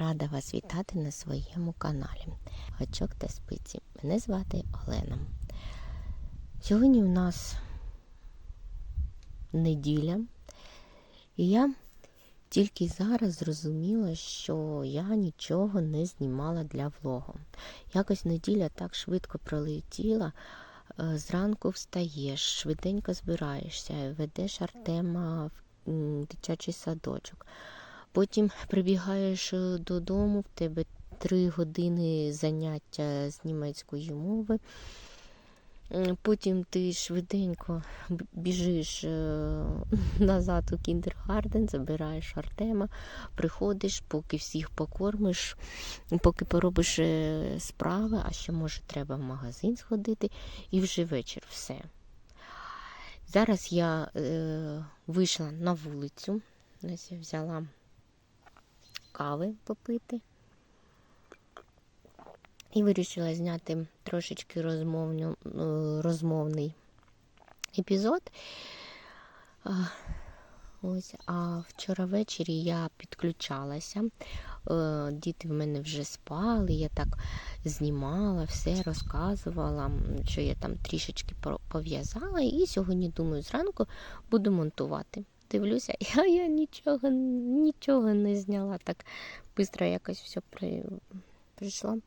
Рада вас вітати на своєму каналі Гачок та спиці. Мене звати Олена. Сьогодні у нас неділя, і я тільки зараз зрозуміла, що я нічого не знімала для влогу. Якось неділя так швидко пролетіла. Е, Зранку встаєш, швиденько збираєшся, ведеш Артема в дитячий садочок. Потім прибігаєш е, додому, в тебе три години заняття з німецької мови. Потім ти швиденько біжиш е, назад у кіндергарден, забираєш Артема, приходиш, поки всіх покормиш, поки поробиш е, справи, а ще може треба в магазин сходити, і вже вечір все. Зараз я е, вийшла на вулицю. Я взяла кави попити. І вирішила зняти трошечки розмовню, е, розмовний епізод. Ось, а вчора ввечері я підключалася. Е, Діти в мене вже спали, я так знімала, все розказувала, що я там трішечки пов'язала. І сьогодні, думаю, зранку буду монтувати. Дивлюся, я, я нічого, нічого не зняла. Так швидко якось все при, прийшло.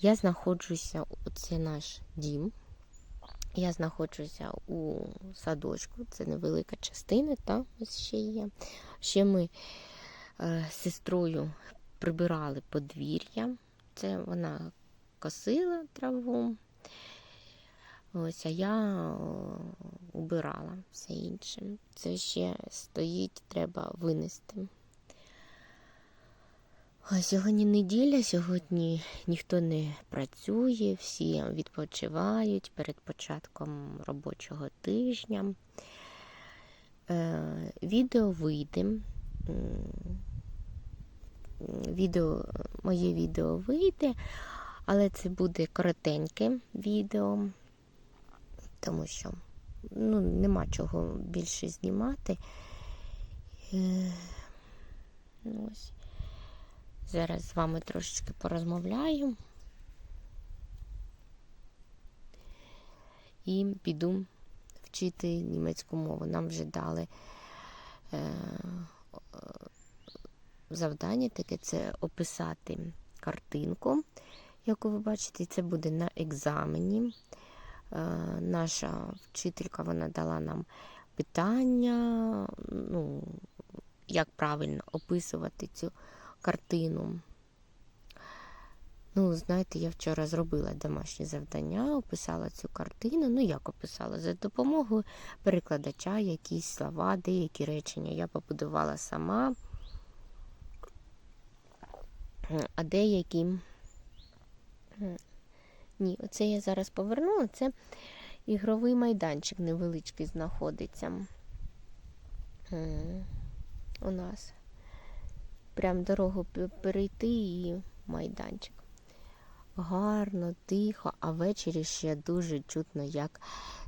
Я знаходжуся, це наш дім. Я знаходжуся у садочку, це невелика частина, там ось ще є. Ще ми е, з сестрою прибирали подвір'я. Це вона косила траву. Ось, а я о, убирала все інше. Це ще стоїть, треба винести. Сьогодні неділя, сьогодні ніхто не працює, всі відпочивають перед початком робочого тижня. Е, відео вийде. Відео, моє відео вийде, але це буде коротеньке відео, тому що ну, нема чого більше знімати. Е, ну, ось. Зараз з вами трошечки порозмовляю і піду вчити німецьку мову. Нам вже дали е, завдання таке це описати картинку, яку ви бачите, і це буде на екзамені. Е, наша вчителька вона дала нам питання, ну, як правильно описувати цю картину. Ну, знаєте, я вчора зробила домашнє завдання, описала цю картину. Ну, як описала? За допомогою перекладача, якісь слова, деякі речення я побудувала сама. А деякі. Ні, оце я зараз повернула. Це ігровий майданчик невеличкий знаходиться у нас. Прям дорогу перейти і майданчик. Гарно, тихо, а ввечері ще дуже чутно, як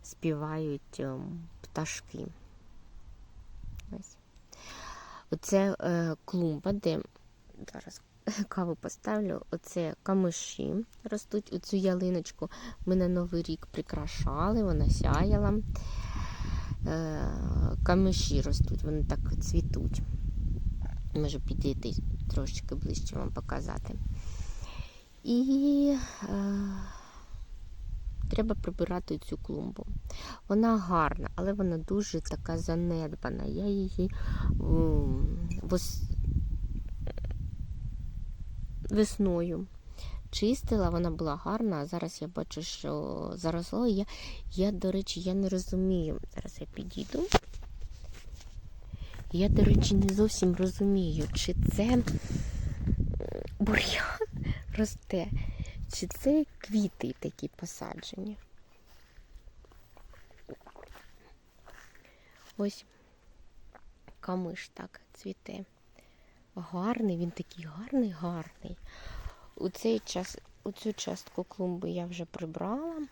співають ем, пташки. Ось. Оце е, клумба, де зараз каву поставлю. Оце камиші ростуть. Оцю ялиночку ми на Новий рік прикрашали, вона сяяла. Е, камиші ростуть, вони так цвітуть. Можу підійти трошечки ближче вам показати. І е, треба прибирати цю клумбу. Вона гарна, але вона дуже така занедбана. Я її вос... весною чистила, вона була гарна, а зараз я бачу, що заросло. Я, я, до речі, я не розумію. Зараз я підійду. Я, до речі, не зовсім розумію, чи це бур'ян росте, чи це квіти такі посаджені. Ось камиш так цвіте. Гарний, він такий гарний, гарний. У цей час, у цю частку клумби я вже прибрала,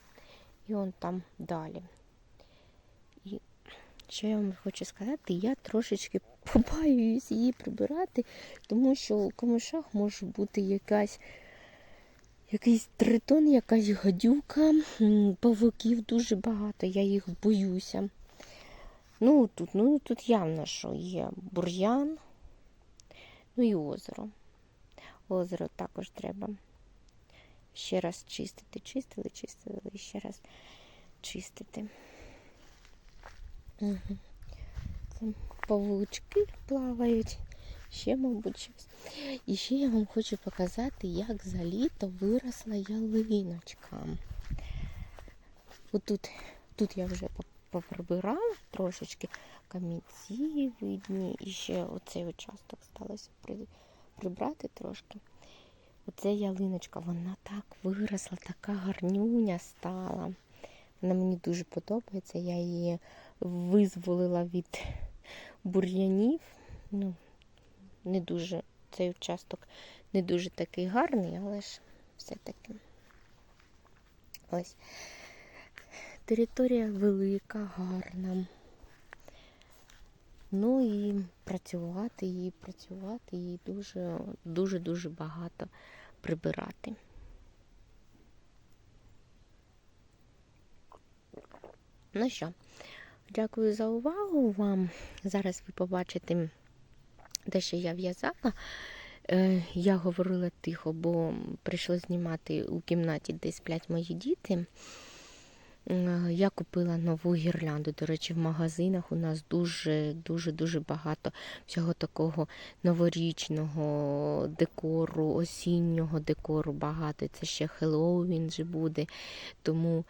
і он там далі. І що я вам хочу сказати, я трошечки побаююсь її прибирати, тому що у камишах може бути якась. Якийсь тритон, якась гадюка, павуків дуже багато, я їх боюся. Ну тут, ну тут явно, що є бур'ян, ну і озеро. Озеро також треба ще раз чистити. Чистили, чистили, і ще раз чистити. Угу. Павучки плавають. Ще, мабуть, щось. І ще я вам хочу показати, як за літо виросла ялиночка. Отут, тут я вже поп- поприбирала трошечки камінці видні. І ще оцей участок сталося при- прибрати трошки. Оце ялиночка, вона так виросла, така гарнюня стала. Вона мені дуже подобається. Я її визволила від бур'янів. Ну, не дуже цей участок не дуже такий гарний, але ж все-таки. Ось. Територія велика, гарна. Ну і працювати і працювати, і дуже, дуже, дуже багато прибирати. Ну що, дякую за увагу вам. Зараз ви побачите те, що я в'язала. Е, Я говорила тихо, бо прийшло знімати у кімнаті, де сплять мої діти. Е, Я купила нову гірлянду. До речі, в магазинах у нас дуже дуже дуже багато всього такого новорічного декору, осіннього декору багато. Це ще Хеллоуін же буде. Тому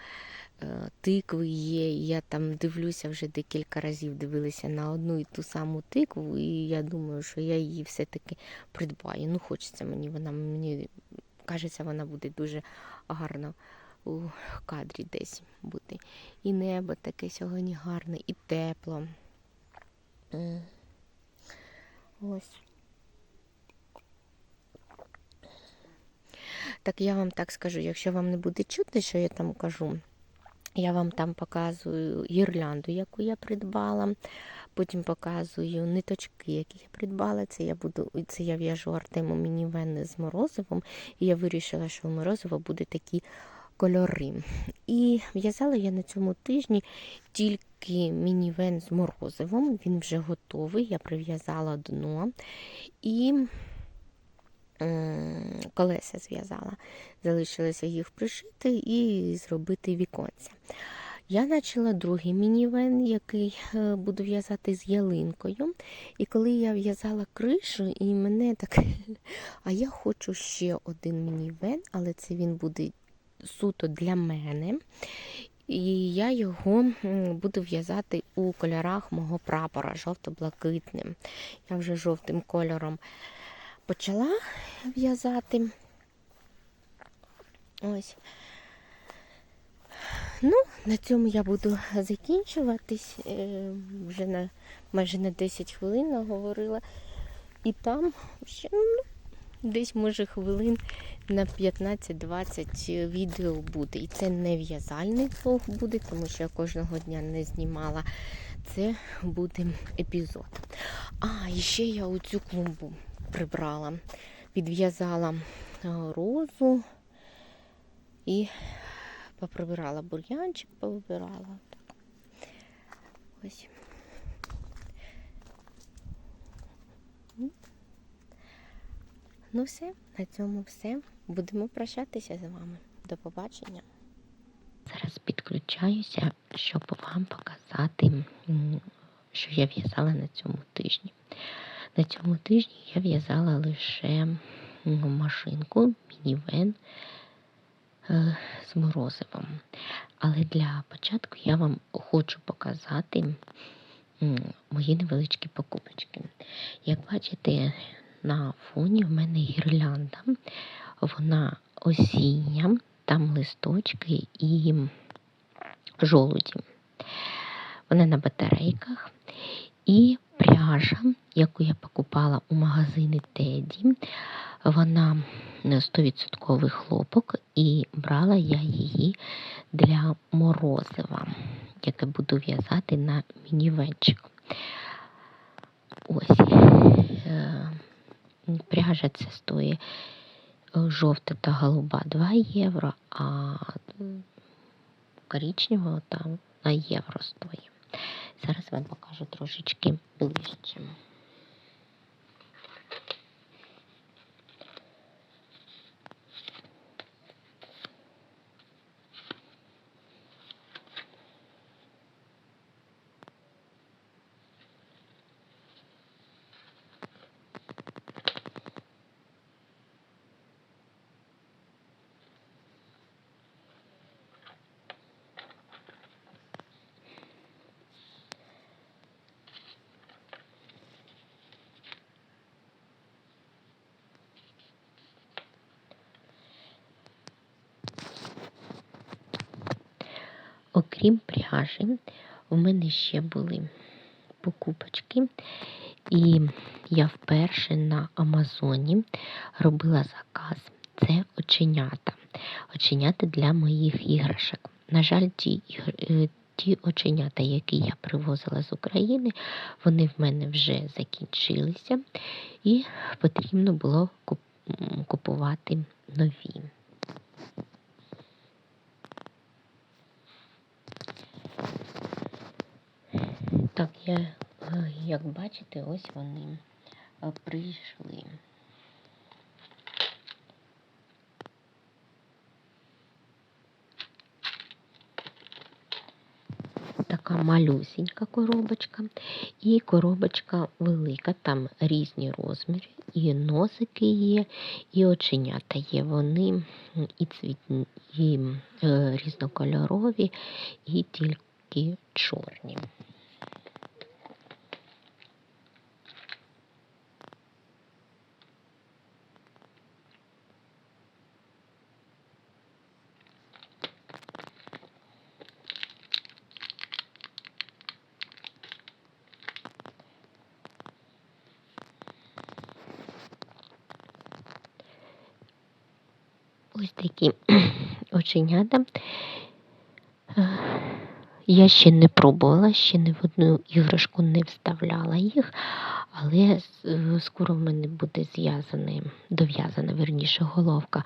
е, тикви є. Я там дивлюся вже декілька разів дивилася на одну і ту саму тикву, і я думаю, що я її все-таки придбаю. Ну, хочеться мені, вона мені кажеться, вона буде дуже гарно у кадрі десь бути. І небо таке сьогодні гарне, і тепло. Ось. Так я вам так скажу, якщо вам не буде чути, що я там кажу, я вам там показую гірлянду, яку я придбала. Потім показую ниточки, які я придбала. Це я буду, це я в'яжу Артему мінівен з морозивом. І я вирішила, що у морозиво буде такі кольори. І в'язала я на цьому тижні тільки мінівен з морозивом. Він вже готовий. Я прив'язала дно і колеса зв'язала. Залишилося їх пришити і зробити віконця. Я почала другий мінівен, який е, буду в'язати з ялинкою. І коли я в'язала кришу, і мене так. А я хочу ще один мінівен, але це він буде суто для мене. І я його буду в'язати у кольорах мого прапора жовто-блакитним. Я вже жовтим кольором почала в'язати. Ось. Ну, на цьому я буду закінчуватись. Е, Вже на майже на 10 хвилин наговорила. І там ще ну, десь, може, хвилин на 15-20 відео буде. І це не в'язальний влог буде, тому що я кожного дня не знімала. Це буде епізод. А, і ще я оцю клумбу прибрала, підв'язала е, розу і поприбирала бур'янчик, повибирала. Ось. Ну все, на цьому все. Будемо прощатися з вами. До побачення. Зараз підключаюся, щоб вам показати, що я в'язала на цьому тижні. На цьому тижні я в'язала лише машинку, мінівен е, з морозивом. Але для початку я вам хочу показати мої невеличкі покупочки. Як бачите, на фоні в мене гірлянда. Вона осіння, там листочки і жолуді. Вона на батарейках. І пряжа, яку я покупала у магазині Теді, вона 100% хлопок, і брала я її для морозива, яке буду в'язати на мінівенчик. Ось. Пряжа це стоїть жовта та голуба 2 євро, а коричнева там на євро стоїть. Зараз вам покажу трошечки ближче. Окрім пряжі, в мене ще були покупочки, і я вперше на Амазоні робила заказ. Це оченята. Оченята для моїх іграшок. На жаль, ті, е, ті оченята, які я привозила з України, вони в мене вже закінчилися, і потрібно було купувати нові. Так, я, е, як бачите, ось вони е, прийшли. Така малюсенька коробочка і коробочка велика, там різні розміри, і носики є, і оченята є. Вони і цвітні, і е, різнокольорові, і тільки чорні. Ось такі оченята. Я ще не пробувала, ще ні в одну іграшку не вставляла їх, але скоро в мене буде зв'язана, дов'язана верніше головка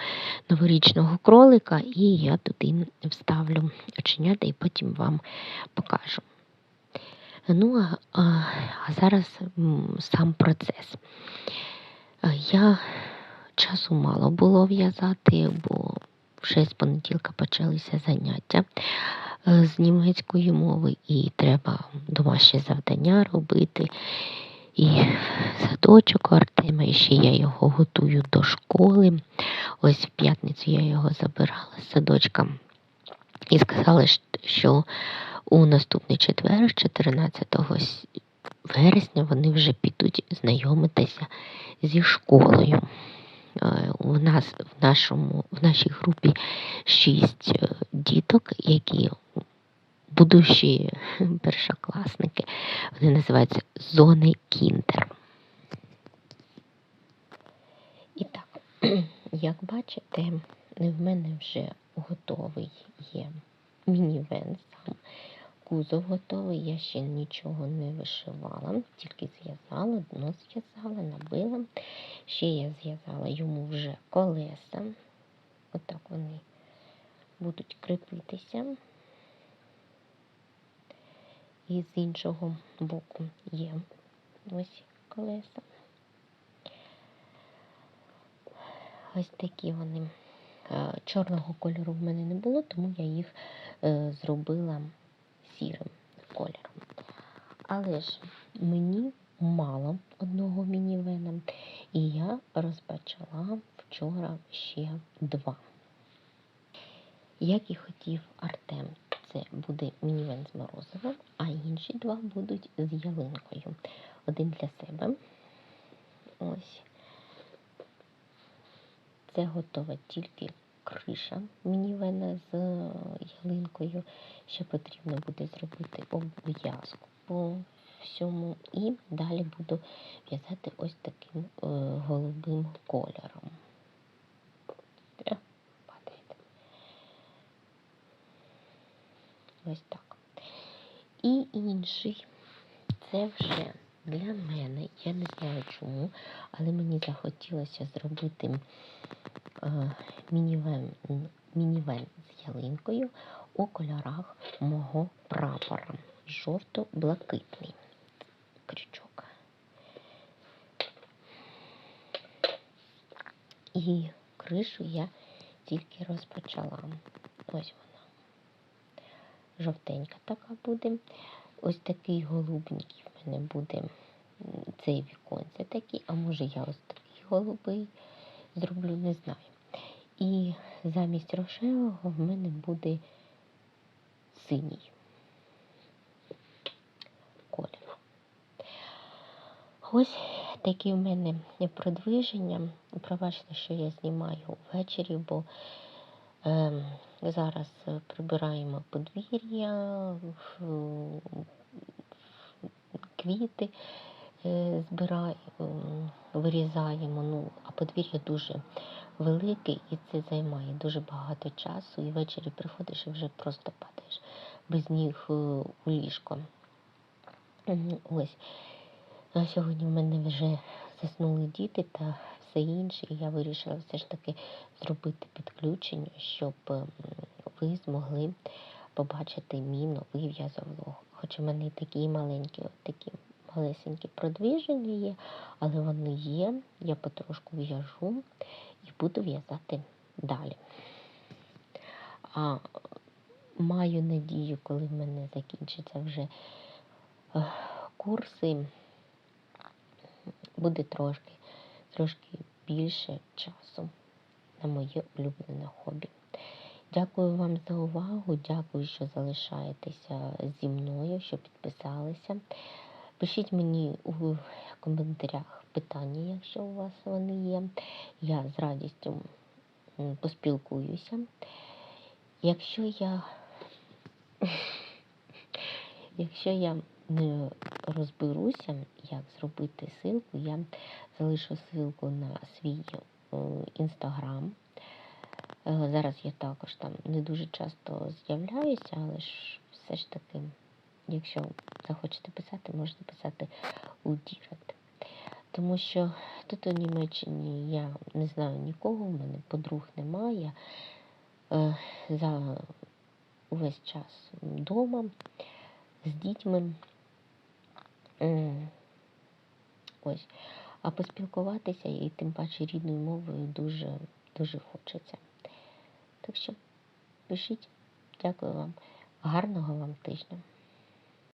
новорічного кролика, і я туди вставлю оченята і потім вам покажу. Ну, а, зараз сам процес. Я часу мало було в'язати, бо вже з понеділка почалися заняття е, з німецької мови, і треба домашнє завдання робити. І садочок Артема, і ще я його готую до школи. Ось в п'ятницю я його забирала з садочка і сказали, щ- що у наступний четвер, 14 вересня, вони вже підуть знайомитися зі школою. Е, У нас в нашому в нашій групі шість е, діток, які будущі першокласники. Вони називаються зони Кіндер. І так, як бачите, в мене вже готовий є мінівен сам. Кузов готовий, я ще нічого не вишивала, тільки зв'язала, дно зв'язала, набила. Ще я зв'язала йому вже колеса. Отак вони будуть кріпитися. І з іншого боку є ось колеса. Ось такі вони. Е, Чорного кольору в мене не було, тому я їх е, зробила сірим кольором. Але ж мені мало одного мінівена, і я розпочала вчора ще два. Як і хотів Артем, це буде мінівен з морозивом, а інші два будуть з ялинкою. Один для себе. Ось. Це готова тільки криша мінівена з е, ялинкою. Ще потрібно буде зробити обв'язку по всьому. І далі буду в'язати ось таким е, голубим кольором. Ось так. І інший це вже для мене, я не знаю чому, але мені захотілося зробити е, мінівен, з ялинкою у кольорах мого прапора. Жовто-блакитний крючок. І кришу я тільки розпочала. Ось вона. Жовтенька така буде. Ось такий голубенький мене буде цей віконце такий, а може я ось такий голубий зроблю, не знаю. І замість рожевого в мене буде синій колір. Ось такі в мене продвиження. Пробачте, що я знімаю ввечері, бо е, зараз прибираємо подвір'я, в- квіти е, збираємо, вирізаємо. Ну, а подвір'я дуже велике і це займає дуже багато часу. І ввечері приходиш і вже просто падаєш без ніг е, у ліжко. Ось. А сьогодні в мене вже заснули діти та все інше, і я вирішила все ж таки зробити підключення, щоб ви змогли побачити мій новий в'язовлог. Хоч у мене і такі маленькі, от такі малесенькі продвіження є, але вони є. Я потрошку в'яжу і буду в'язати далі. А маю надію, коли в мене закінчаться вже е, курси, буде трошки, трошки більше часу на моє улюблене хобі. Дякую вам за увагу, дякую, що залишаєтеся зі мною, що підписалися. Пишіть мені у коментарях питання, якщо у вас вони є. Я з радістю поспілкуюся. Якщо я, якщо я не розберуся, як зробити ссылку, я залишу ссылку на свій е, інстаграм. Е, Зараз я також там не дуже часто з'являюся, але ж все ж таки, якщо захочете писати, можете писати у Дірект. Тому що тут у Німеччині я не знаю нікого, в мене подруг немає. Е, За увесь час вдома з дітьми. Ось. А поспілкуватися і тим паче рідною мовою дуже, дуже хочеться. Так що пишіть. Дякую вам. Гарного вам тижня.